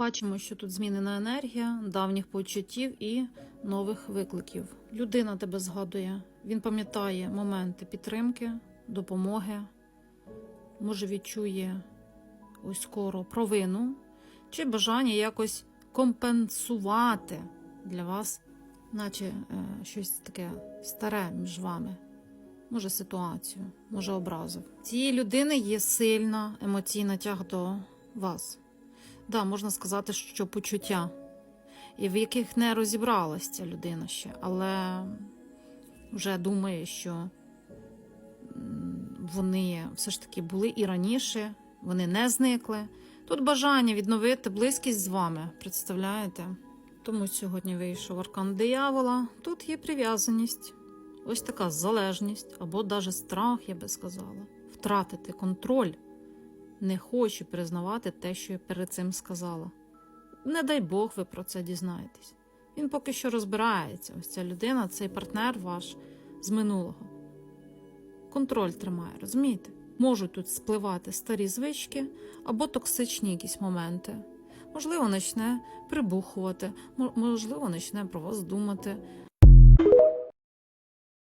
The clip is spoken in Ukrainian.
Бачимо, що тут змінена енергія, давніх почуттів і нових викликів. Людина тебе згадує, він пам'ятає моменти підтримки, допомоги, може відчує ось скоро провину чи бажання якось компенсувати для вас, наче е, щось таке старе між вами. Може, ситуацію, може, образив. Цієї людини є сильна емоційна тяг до вас. Да, можна сказати, що почуття, і в яких не розібралась ця людина ще, але вже думає, що вони все ж таки були і раніше, вони не зникли. Тут бажання відновити близькість з вами, представляєте? Тому сьогодні вийшов аркан диявола. Тут є прив'язаність, ось така залежність або навіть страх, я би сказала, втратити контроль. Не хочу признавати те, що я перед цим сказала. Не дай Бог ви про це дізнаєтесь. Він поки що розбирається. Ось ця людина, цей партнер ваш з минулого. Контроль тримає, розумієте? Можуть тут спливати старі звички або токсичні якісь моменти. Можливо, почне прибухувати, можливо, почне про вас думати,